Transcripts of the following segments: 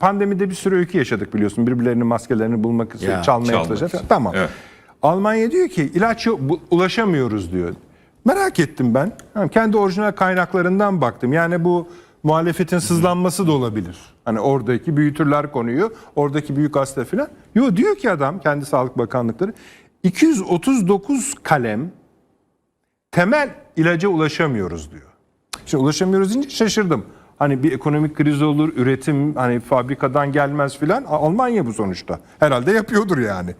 Pandemide bir sürü öykü yaşadık biliyorsun. Birbirlerinin maskelerini bulmak için Ya, çalmaya çalışacak. Tamam. Evet. Almanya diyor ki ilaç yok, bu- ulaşamıyoruz diyor. Merak ettim ben. Ha, Kendi orijinal kaynaklarından baktım. Yani bu muhalefetin sızlanması da olabilir. Hani oradaki büyütürler konuyu, oradaki büyük hasta falan. Yo diyor ki adam kendi Sağlık Bakanlıkları 239 kalem temel ilaca ulaşamıyoruz diyor. Şimdi ulaşamıyoruz deyince şaşırdım. Hani bir ekonomik kriz olur, üretim hani fabrikadan gelmez filan. Almanya bu sonuçta. Herhalde yapıyordur yani.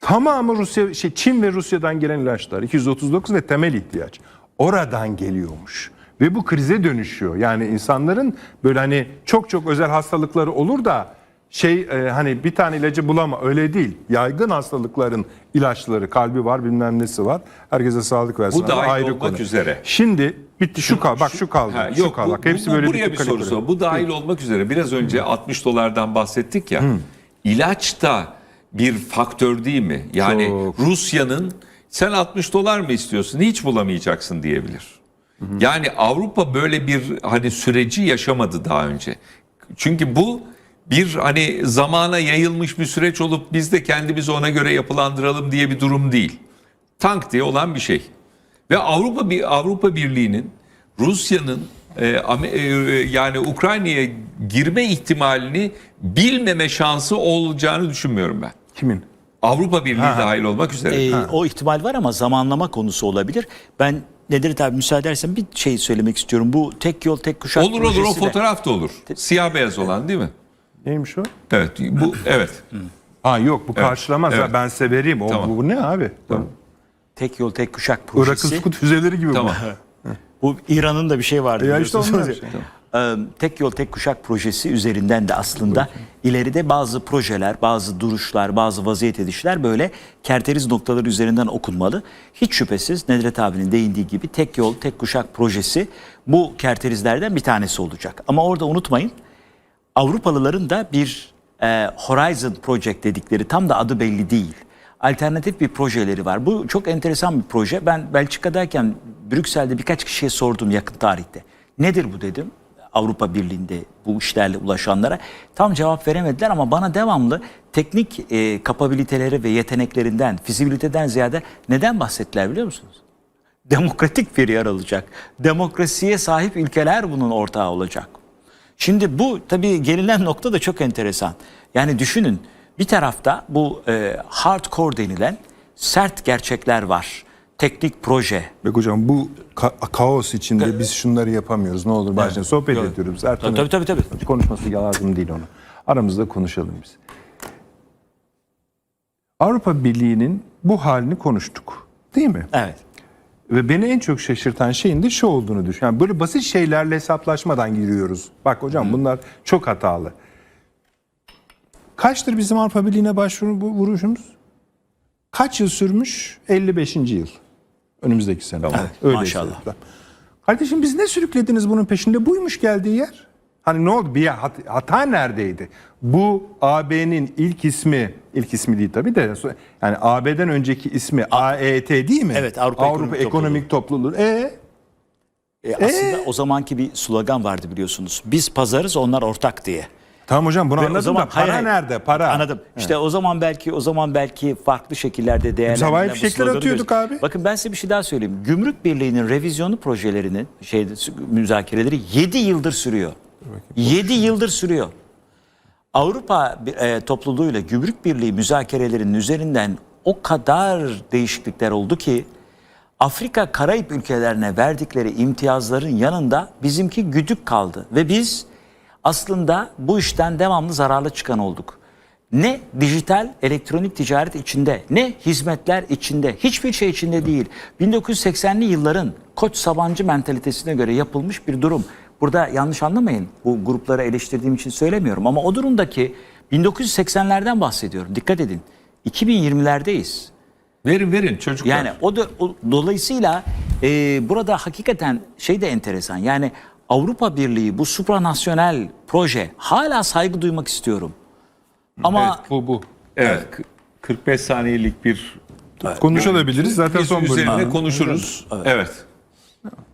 Tamamı Rusya, şey Çin ve Rusya'dan gelen ilaçlar 239 ve temel ihtiyaç. Oradan geliyormuş. Ve bu krize dönüşüyor. Yani insanların böyle hani çok çok özel hastalıkları olur da şey e, hani bir tane ilacı bulama öyle değil. Yaygın hastalıkların ilaçları, kalbi var, bilmem nesi var. Herkese sağlık versin. Bu dahil Ayrı olmak konu. üzere. Şimdi bitti şu kal bak şu kaldı. Ha, şu yok, kaldı. bu, Bak hepsi bu- böyle buraya bir soru sor. Bu dahil olmak üzere biraz önce 60 dolardan bahsettik ya. İlaç da bir faktör değil mi? Yani Çok. Rusya'nın sen 60 dolar mı istiyorsun? Hiç bulamayacaksın diyebilir. Yani Avrupa böyle bir hani süreci yaşamadı daha önce. Çünkü bu bir hani zamana yayılmış bir süreç olup biz de kendimizi ona göre yapılandıralım diye bir durum değil. Tank diye olan bir şey. Ve Avrupa bir Avrupa Birliği'nin Rusya'nın e, Am- e, yani Ukrayna'ya girme ihtimalini bilmeme şansı olacağını düşünmüyorum ben. Kimin? Avrupa Birliği dahil olmak üzere. Ee, o ihtimal var ama zamanlama konusu olabilir. Ben Nedret abi müsaade edersen bir şey söylemek istiyorum. Bu tek yol tek kuşak olur olur o fotoğraf da olur. Siyah beyaz olan değil mi? Neymiş o? Evet bu evet. Ha yok bu karşılamaz. evet. Ben severim. O, Tamam. bu, bu ne abi? Tek yol tek kuşak Irak projesi. Iskut füzeleri gibi Tamam. Bu İran'ın da bir şey vardı. Ya işte biliyorsunuz. onlar. Ee, Tek yol tek kuşak projesi üzerinden de aslında ileride bazı projeler, bazı duruşlar, bazı vaziyet edişler böyle kerteriz noktaları üzerinden okunmalı. Hiç şüphesiz Nedret abinin değindiği gibi tek yol tek kuşak projesi bu kerterizlerden bir tanesi olacak. Ama orada unutmayın Avrupalıların da bir e, Horizon Project dedikleri tam da adı belli değil. Alternatif bir projeleri var. Bu çok enteresan bir proje. Ben Belçika'dayken Brüksel'de birkaç kişiye sordum yakın tarihte. Nedir bu dedim. Avrupa Birliği'nde bu işlerle ulaşanlara tam cevap veremediler ama bana devamlı teknik e, kapabiliteleri ve yeteneklerinden, fizibiliteden ziyade neden bahsettiler biliyor musunuz? Demokratik bir yer alacak. Demokrasiye sahip ülkeler bunun ortağı olacak. Şimdi bu tabii gelinen nokta da çok enteresan. Yani düşünün bir tarafta bu e, hardcore denilen sert gerçekler var. Teknik proje. Bek hocam bu ka- kaos içinde biz şunları yapamıyoruz. Ne olur başına sohbet Yok. ediyoruz. Ertan'ın Tabii, tabii, tabii. konuşması lazım değil onu. Aramızda konuşalım biz. Avrupa Birliği'nin bu halini konuştuk. Değil mi? Evet. Ve beni en çok şaşırtan şeyin de şu olduğunu düşün. Yani böyle basit şeylerle hesaplaşmadan giriyoruz. Bak hocam bunlar çok hatalı. Kaçtır bizim Avrupa Birliği'ne başvuru bu vuruşumuz? Kaç yıl sürmüş? 55. yıl. Önümüzdeki sene. Tamam. Öyle maşallah. işte. Kardeşim biz ne sürüklediniz bunun peşinde? Buymuş geldiği yer. Hani ne oldu? Bir hat- hata neredeydi? Bu AB'nin ilk ismi, ilk ismi değil tabii de yani AB'den önceki ismi AET değil mi? Evet, Avrupa Ekonomik Ekonomik Topluluğu. E E, aslında o zamanki bir slogan vardı biliyorsunuz. Biz pazarız onlar ortak diye. tamam hocam bunu Ve anladım da para hayır, nerede? Para. Anladım. İşte o zaman belki o zaman belki farklı şekillerde değerlendirilen havai fişekler atıyorduk görüyoruz. abi. Bakın ben size bir şey daha söyleyeyim. Gümrük Birliği'nin revizyonu projelerinin şey müzakereleri 7 yıldır sürüyor. 7 yıldır sürüyor. Avrupa e, topluluğuyla Gümrük Birliği müzakerelerinin üzerinden o kadar değişiklikler oldu ki Afrika Karayip ülkelerine verdikleri imtiyazların yanında bizimki güdük kaldı ve biz aslında bu işten devamlı zararlı çıkan olduk. Ne dijital elektronik ticaret içinde ne hizmetler içinde hiçbir şey içinde değil. 1980'li yılların Koç Sabancı mentalitesine göre yapılmış bir durum. Burada yanlış anlamayın bu grupları eleştirdiğim için söylemiyorum ama o durumdaki 1980'lerden bahsediyorum dikkat edin 2020'lerdeyiz. Verin verin çocuklar. Yani o, da, o- dolayısıyla e, burada hakikaten şey de enteresan. Yani Avrupa Birliği bu supranasyonel proje hala saygı duymak istiyorum. Ama Bu bu. evet. k- 45 saniyelik bir Konuşabiliriz zaten Biz son bölüm. üzerine konuşuruz. Evet.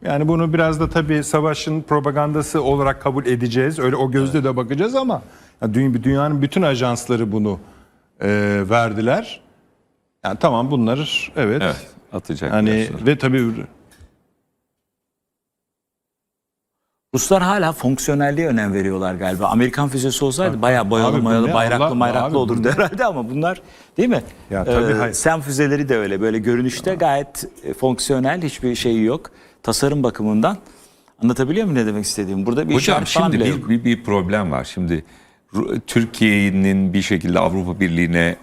Yani bunu biraz da tabii savaşın propagandası olarak kabul edeceğiz. Öyle o gözle de bakacağız ama ya dü- dünyanın bütün ajansları bunu e, verdiler. Yani tamam bunlar evet. Evet atacak. Hani ve tabii Ruslar hala fonksiyonelliğe önem veriyorlar galiba. Amerikan füzesi olsaydı bayağı boyalı Abi mayalı bayraklı Allah- bayraklı abi olurdu ne? herhalde ama bunlar değil mi? Ya tabii, Ee, hayır. Sen füzeleri de öyle böyle görünüşte gayet e, fonksiyonel hiçbir şeyi yok. Tasarım bakımından. Anlatabiliyor muyum ne demek istediğimi? Burada bir Hocam şimdi bir, bir, bir problem var. Şimdi Türkiye'nin bir şekilde Avrupa Birliği'ne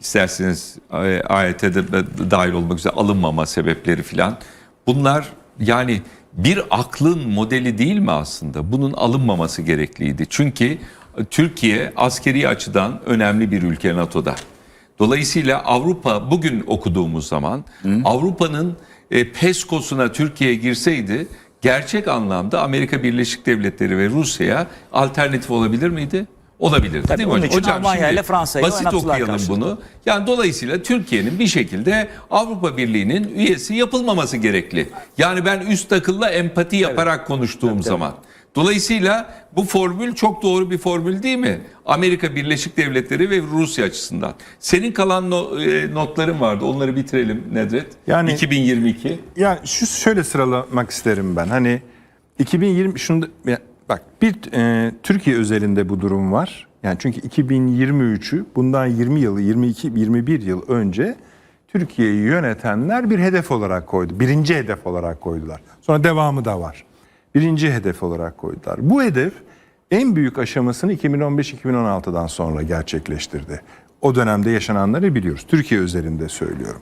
isterseniz e, AYT'de de dahil olmak üzere alınmama sebepleri filan. Bunlar yani bir aklın modeli değil mi aslında? Bunun alınmaması gerekliydi. Çünkü Türkiye askeri açıdan önemli bir ülke NATO'da. Dolayısıyla Avrupa bugün okuduğumuz zaman Avrupa'nın e, PESCO'suna Türkiye girseydi gerçek anlamda Amerika Birleşik Devletleri ve Rusya'ya alternatif olabilir miydi? Olabilirdi Tabii, değil mi onun hocam? için Almanya şimdi ile Fransa'yı Basit okuyalım karşılıklı. bunu. Yani dolayısıyla Türkiye'nin bir şekilde Avrupa Birliği'nin üyesi yapılmaması gerekli. Yani ben üst akılla empati yaparak konuştuğum zaman. Dolayısıyla bu formül çok doğru bir formül değil mi? Amerika Birleşik Devletleri ve Rusya açısından. Senin kalan no- e, notların vardı. Onları bitirelim Nedret. Yani- 2022. Ya şu şöyle sıralamak isterim ben. Hani 2020 şunda ya bak bir e, Türkiye özelinde bu durum var. Yani çünkü 2023'ü bundan 20 yıl, 22 21 yıl önce Türkiye'yi yönetenler bir hedef olarak koydu. Birinci hedef olarak koydular. Sonra devamı da var. Birinci hedef olarak koydular. Bu hedef en büyük aşamasını 2015-2016'dan sonra gerçekleştirdi. O dönemde yaşananları biliyoruz. Türkiye özelinde söylüyorum.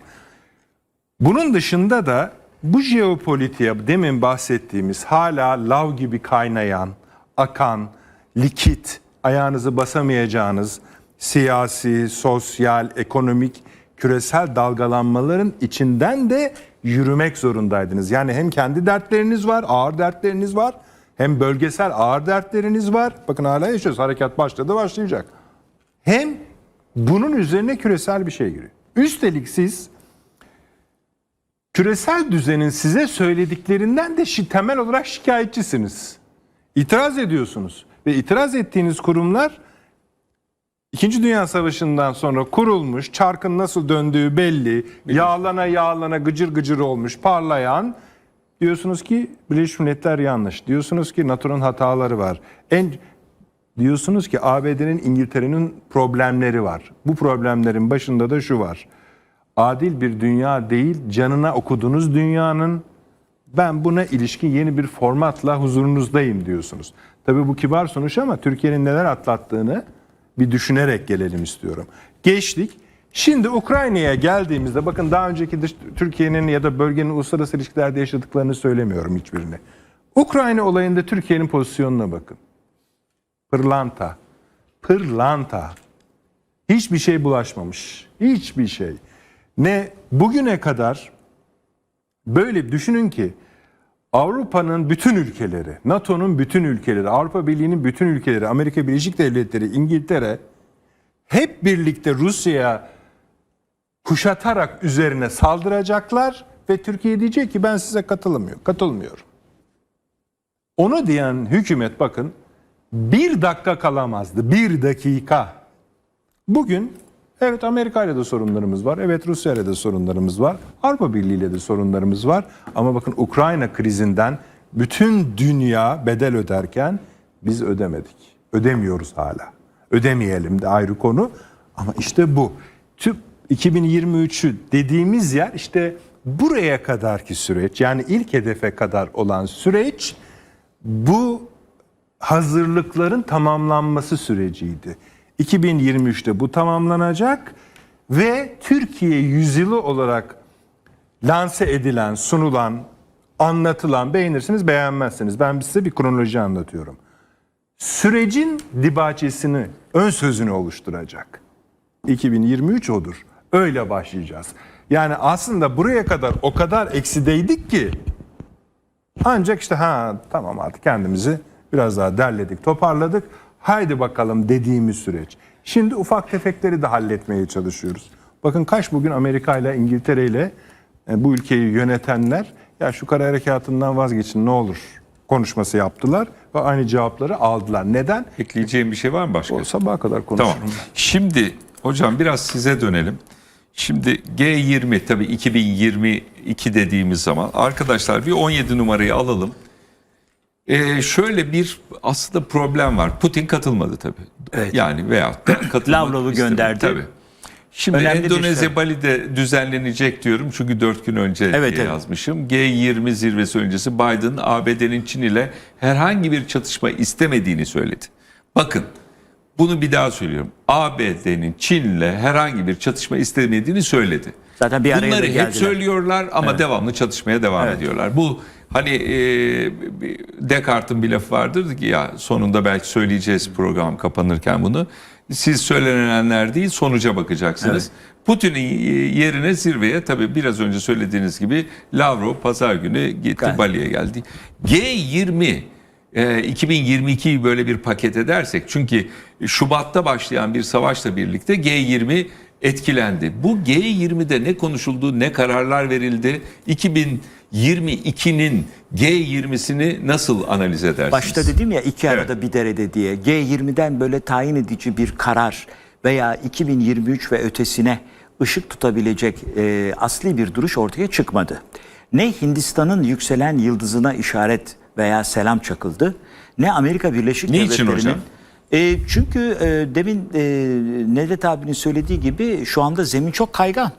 Bunun dışında da bu jeopolitiğe demin bahsettiğimiz hala lav gibi kaynayan, akan, likit, ayağınızı basamayacağınız siyasi, sosyal, ekonomik, küresel dalgalanmaların içinden de yürümek zorundaydınız. Yani hem kendi dertleriniz var, ağır dertleriniz var, hem bölgesel ağır dertleriniz var. Bakın hala yaşıyoruz. Harekat başladı, başlayacak. Hem bunun üzerine küresel bir şey giriyor. Üstelik siz küresel düzenin size söylediklerinden de şi- temel olarak şikayetçisiniz. İtiraz ediyorsunuz ve itiraz ettiğiniz kurumlar İkinci Dünya Savaşı'ndan sonra kurulmuş, çarkın nasıl döndüğü belli, yağlana yağlana gıcır gıcır olmuş, parlayan diyorsunuz ki Birleşmiş Milletler yanlış. Diyorsunuz ki NATO'nun hataları var. En diyorsunuz ki ABD'nin İngiltere'nin problemleri var. Bu problemlerin başında da şu var adil bir dünya değil, canına okuduğunuz dünyanın ben buna ilişkin yeni bir formatla huzurunuzdayım diyorsunuz. Tabii bu kibar sonuç ama Türkiye'nin neler atlattığını bir düşünerek gelelim istiyorum. Geçtik. Şimdi Ukrayna'ya geldiğimizde bakın daha önceki Türkiye'nin ya da bölgenin uluslararası ilişkilerde yaşadıklarını söylemiyorum hiçbirini. Ukrayna olayında Türkiye'nin pozisyonuna bakın. Pırlanta. Pırlanta. Hiçbir şey bulaşmamış. Hiçbir şey. Ne bugüne kadar böyle düşünün ki Avrupa'nın bütün ülkeleri, NATO'nun bütün ülkeleri, Avrupa Birliği'nin bütün ülkeleri, Amerika Birleşik Devletleri, İngiltere hep birlikte Rusya'ya kuşatarak üzerine saldıracaklar ve Türkiye diyecek ki ben size katılmıyorum, katılmıyorum. Onu diyen hükümet bakın bir dakika kalamazdı. Bir dakika. Bugün evet Amerika ile de sorunlarımız var. Evet Rusya ile de sorunlarımız var. Avrupa Birliği ile de sorunlarımız var. Ama bakın Ukrayna krizinden bütün dünya bedel öderken biz ödemedik. Ödemiyoruz hala. Ödemeyelim de ayrı konu. Ama işte bu. Tüm 2023'ü dediğimiz yer işte buraya kadarki süreç. Yani ilk hedefe kadar olan süreç bu hazırlıkların tamamlanması süreciydi. 2023'te bu tamamlanacak ve Türkiye yüzyılı olarak lanse edilen, sunulan, anlatılan beğenirsiniz beğenmezsiniz. Ben size bir kronoloji anlatıyorum. Sürecin dibaçesini, ön sözünü oluşturacak. 2023 odur. Öyle başlayacağız. Yani aslında buraya kadar o kadar eksideydik ki ancak işte ha tamam artık kendimizi biraz daha derledik, toparladık. Haydi bakalım dediğimiz süreç. Şimdi ufak tefekleri de halletmeye çalışıyoruz. Bakın kaç bugün Amerika ile İngiltere ile e, bu ülkeyi yönetenler ya şu kara harekatından vazgeçin ne olur konuşması yaptılar ve aynı cevapları aldılar. Neden? Ekleyeceğim bir şey var mı başka? O sabaha kadar konuşurum. Tamam. Şimdi hocam biraz size dönelim. Şimdi G20 tabii 2022 dediğimiz zaman arkadaşlar bir 17 numarayı alalım. Ee, şöyle bir aslında problem var. Putin katılmadı tabii. Evet. Yani veyahut da katılmadı. Lavrov'u gönderdi. Tabii. Şimdi Önemli Endonezya şey. Bali'de düzenlenecek diyorum çünkü dört gün önce Evet, evet. yazmışım. G20 zirvesi öncesi Biden ABD'nin Çin ile herhangi bir çatışma istemediğini söyledi. Bakın bunu bir daha söylüyorum. ABD'nin Çin'le herhangi bir çatışma istemediğini söyledi. Zaten bir araya Bunları hep söylüyorlar ama devamlı çatışmaya devam Evet. ediyorlar. Bu hani e, Descartes'in bir lafı vardır ki ya sonunda belki söyleyeceğiz program kapanırken bunu. Siz söylenenler değil sonuca bakacaksınız. Putin'in yerine zirveye tabii biraz önce söylediğiniz gibi Lavrov pazar günü gitti Gayet. Bali'ye geldi. G20 e, 2022'yi böyle bir paket edersek çünkü Şubat'ta başlayan bir savaşla birlikte G20 etkilendi. Bu G20'de ne konuşuldu, ne kararlar verildi? 2022'nin G20'sini nasıl analiz edersiniz? Başta dedim ya iki Evet. arada bir derede diye. G20'den böyle tayin edici bir karar veya 2023 ve ötesine ışık tutabilecek e, asli bir duruş ortaya çıkmadı. Ne Hindistan'ın yükselen yıldızına işaret veya selam çakıldı ne Amerika Birleşik Niçin Devletleri'nin hocam? E, çünkü e, demin e, Nedret abinin söylediği gibi şu anda zemin çok kaygan.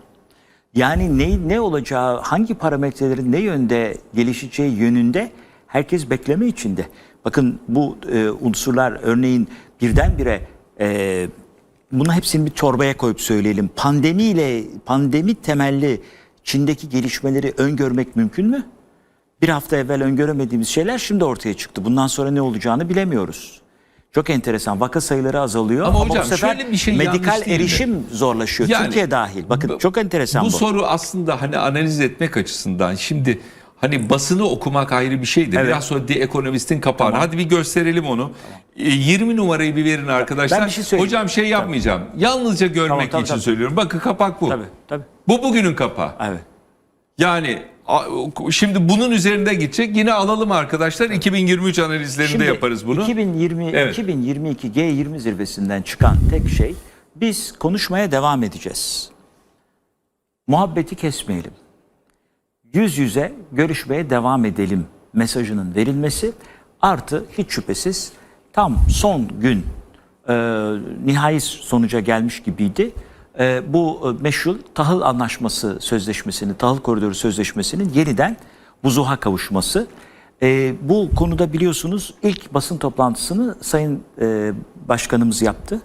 Yani ne ne olacağı, hangi parametrelerin ne yönde gelişeceği yönünde herkes bekleme içinde. Bakın bu e, unsurlar örneğin birdenbire e, bunu hepsini bir torbaya koyup söyleyelim. Pandemiyle pandemi temelli Çin'deki gelişmeleri öngörmek mümkün mü? Bir hafta evvel öngöremediğimiz şeyler şimdi ortaya çıktı. Bundan sonra ne olacağını bilemiyoruz. Çok enteresan. Vaka sayıları azalıyor Ama ama, hocam bu sefer şöyle bir şey medikal değil mi? erişim zorlaşıyor. Yani Türkiye dahil. Bakın bu- çok enteresan bu. Bu soru aslında hani analiz etmek açısından şimdi hani basını okumak ayrı bir şeydi. Evet. Biraz sonra The Economist'in kapağını. Hadi bir gösterelim onu. E, 20 numarayı bir verin arkadaşlar. Ben bir şey söyleyeyim. Hocam şey yapmayacağım. Yalnızca görmek Tamam, tamam, için tabii. söylüyorum. Bakın kapak bu. Tabii tabii. Bu bugünün kapağı. Evet. Yani şimdi bunun üzerinde gidecek. Yine alalım arkadaşlar. 2023 analizlerinde yaparız bunu. 2020 Evet. 2022 G20 zirvesinden çıkan tek şey biz konuşmaya devam edeceğiz. Muhabbeti kesmeyelim. Yüz yüze görüşmeye devam edelim mesajının verilmesi artı hiç şüphesiz tam son gün e, nihai sonuca gelmiş gibiydi. E, bu e, meşhur tahıl anlaşması sözleşmesini, tahıl koridoru sözleşmesinin yeniden vuzuha kavuşması. E, bu konuda biliyorsunuz ilk basın toplantısını Sayın e, Başkanımız yaptı.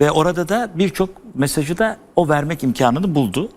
Ve orada da birçok mesajı da o vermek imkanını buldu.